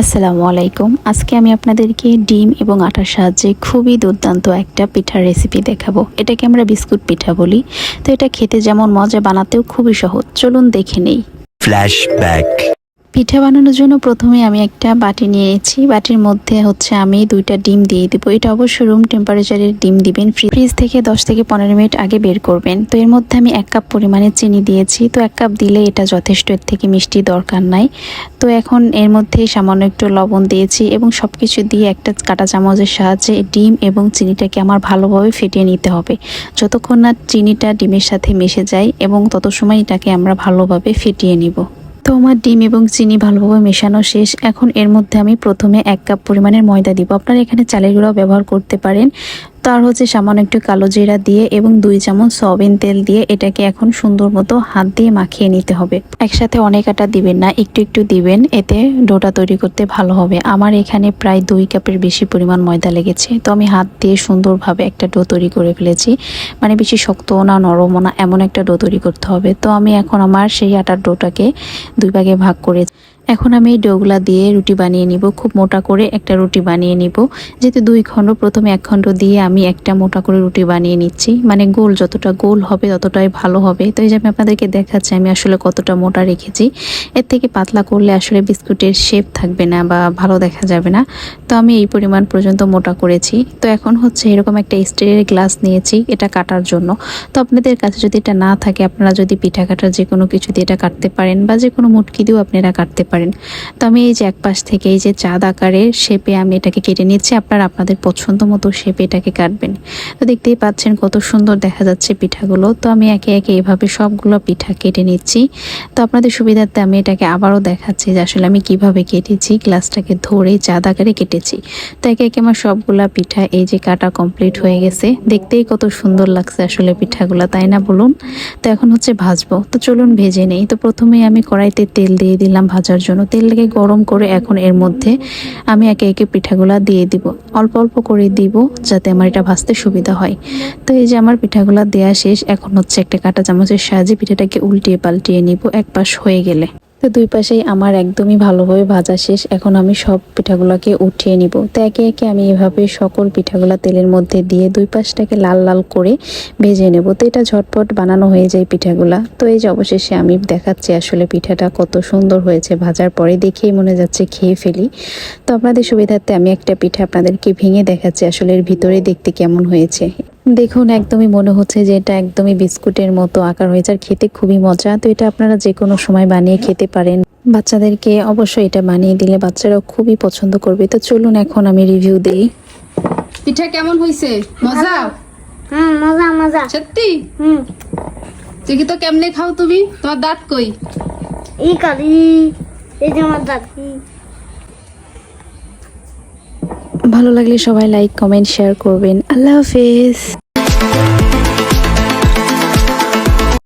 আসসালামু আলাইকুম। আজকে আমি আপনাদেরকে ডিম এবং আটার সাহায্যে খুবই দুর্দান্ত একটা পিঠার রেসিপি দেখাবো। এটাকে আমরা বিস্কুট পিঠা বলি। তো এটা খেতে যেমন মজা, বানাতেও খুবই সহজ। চলুন দেখে নেই। Flashback. পিঠা বানানোর জন্য প্রথমে আমি একটা বাটি নিয়েছি। বাটির মধ্যে হচ্ছে আমি দুইটা ডিম দিয়ে দিব। এটা অবশ্যই রুম টেম্পারেচারের ডিম দিবেন। ফ্রিজ থেকে 10 থেকে পনেরো মিনিট আগে বের করবেন। তো এর মধ্যে আমি এক কাপ পরিমাণে চিনি দিয়েছি। তো এক কাপ দিলে এটা যথেষ্ট, এর থেকে মিষ্টি দরকার নাই। তো এখন এর মধ্যে সামান্য একটু লবণ দিয়েছি এবং সব কিছু দিয়ে একটা কাঁটা চামচের সাহায্যে ডিম এবং চিনিটাকে আমার ভালোভাবে ফেটিয়ে নিতে হবে। যতক্ষণ না চিনিটা ডিমের সাথে মিশে যায় এবং তত সময় এটাকে আমরা ভালোভাবে ফেটিয়ে নিব। তো আমার ডিম এবং চিনি ভালোভাবে মেশানো শেষ। এখন এর মধ্যে আমি প্রথমে এক কাপ পরিমাণের ময়দা দিব। আপনারা এখানে চালের গুঁড়াও ব্যবহার করতে পারেন। তার হচ্ছে সামান্য একটু কালো জিরা দিয়ে এবং দুই চামচ সয়াবিন তেল দিয়ে এটাকে এখন সুন্দর মতো হাত দিয়ে মাখিয়ে নিতে হবে। একসাথে অনেক আটা দিবেন না, একটু একটু দিবেন, এতে ডোটা তৈরি করতে ভালো হবে। আমার এখানে প্রায় দুই কাপের বেশি পরিমাণ ময়দা লেগেছে, তো আমি হাত দিয়ে সুন্দরভাবে একটা ডো তৈরি করে ফেলেছি। মানে বেশি শক্তও না নরমও না, এমন একটা ডো তৈরি করতে হবে। তো আমি এখন আমার সেই আটার ডোটাকে দুই ভাগে ভাগ করে এখন আমি এই ডোগুলা দিয়ে রুটি বানিয়ে নিব। খুব মোটা করে একটা রুটি বানিয়ে নিব। যেহেতু দুই খণ্ড, প্রথমে এক খণ্ড দিয়ে আমি একটা মোটা করে রুটি বানিয়ে নিচ্ছি। মানে গোল, যতটা গোল হবে ততটাই ভালো হবে। তো এই যে আমি আপনাদেরকে দেখাচ্ছি, আমি আসলে কতটা মোটা রেখেছি। এর থেকে পাতলা করলে আসলে বিস্কুটের শেপ থাকবে না বা ভালো দেখা যাবে না। তো আমি এই পরিমাণ পর্যন্ত মোটা করেছি। তো এখন হচ্ছে এরকম একটা স্টিলের গ্লাস নিয়েছি, এটা কাটার জন্য। তো আপনাদের কাছে যদি এটা না থাকে, আপনারা যদি পিঠা কাটার যে কোনো কিছু দিয়ে এটা কাটতে পারেন বা যে কোনো মুটকি দিয়েও আপনারা কাটতে পারেন। তো আমি এই যে এক পাশ থেকে এই যে চাঁদ আকারের শেপে আমি এটাকে কেটে নিচ্ছি, আপনারা আপনাদের পছন্দ মতো শেপে এটাকে কাটবেন। তো দেখতেই পাচ্ছেন কত সুন্দর দেখা যাচ্ছে পিঠাগুলো। তো আমি একে একে এভাবে সবগুলো পিঠা কেটে নিচ্ছি। তো আপনাদের সুবিধার্থে আমি এটাকে আবারও দেখাচ্ছি যে আসলে আমি কীভাবে কেটেছি, গ্লাসটাকে ধরে চাঁদ আকারে কেটেছি। তো একে একে আমার সবগুলা পিঠা এই যে কাটা কমপ্লিট হয়ে গেছে। দেখতেই কত সুন্দর লাগছে আসলে পিঠাগুলো, তাই না বলুন? তো এখন হচ্ছে ভাজবো। তো চলুন ভেজে নেই। তো প্রথমেই আমি কড়াইতে তেল দিয়ে দিলাম ভাজার জন্য তেলটাকে গরম করে এখন এর মধ্যে আমি একে একে পিঠাগুলা দিয়ে দিব। অল্প অল্প করে দিব যাতে আমার এটা ভাজতে সুবিধা হয়। তো এই যে আমার পিঠাগুলা দেয়া শেষ, এখন হচ্ছে একটা কাঁটা চামচের সাহায্যে পিঠাটাকে উল্টিয়ে পাল্টিয়ে নিব, এক পাশ হয়ে গেলে। দুই পাশেই আমার একদমই ভালোভাবে ভাজা শেষ। এখন আমি সব পিঠাগুলোকে উঠিয়ে নিব। তো একে একে আমি এভাবে সকল পিঠাগুলা তেলের মধ্যে দিয়ে দুই পাশটাকে লাল লাল করে ভেজে নেব। তো এটা ঝটপট বানানো হয়ে যায় পিঠাগুলা। তো এই যে অবশেষে আমি দেখাচ্ছি আসলে পিঠাটা কত সুন্দর হয়েছে ভাজার পরে। দেখেই মনে যাচ্ছে খেয়ে ফেলি। তো আপনাদের সুবিধার্থে আমি একটা পিঠা আপনাদেরকে ভেঙে দেখাচ্ছি। আসলে এর ভিতরে দেখতে কেমন হয়েছে। দেখুন একদমই মনে হচ্ছে যে এটা একদমই বিস্কুটের মতো আকার হয়েছে আর খেতে খুবই মজা। তো এটা আপনারা যে কোনো সময় বানিয়ে খেতে পারেন। বাচ্চাদেরকে অবশ্যই এটা বানিয়ে দিলে বাচ্চারাও খুবই পছন্দ করবে। তো চলুন এখন আমি রিভিউ দিই। পিঠা কেমন হইছে? মজা? হুম মজা মজা। সত্যি? হুম। দেখি তো কেমনে খাও তুমি। তোমার দাঁত কই? এই করি এই যে আমার দাদি ভালো লাগলে সবাই লাইক কমেন্ট শেয়ার করবেন। আল্লাহ হাফেজ।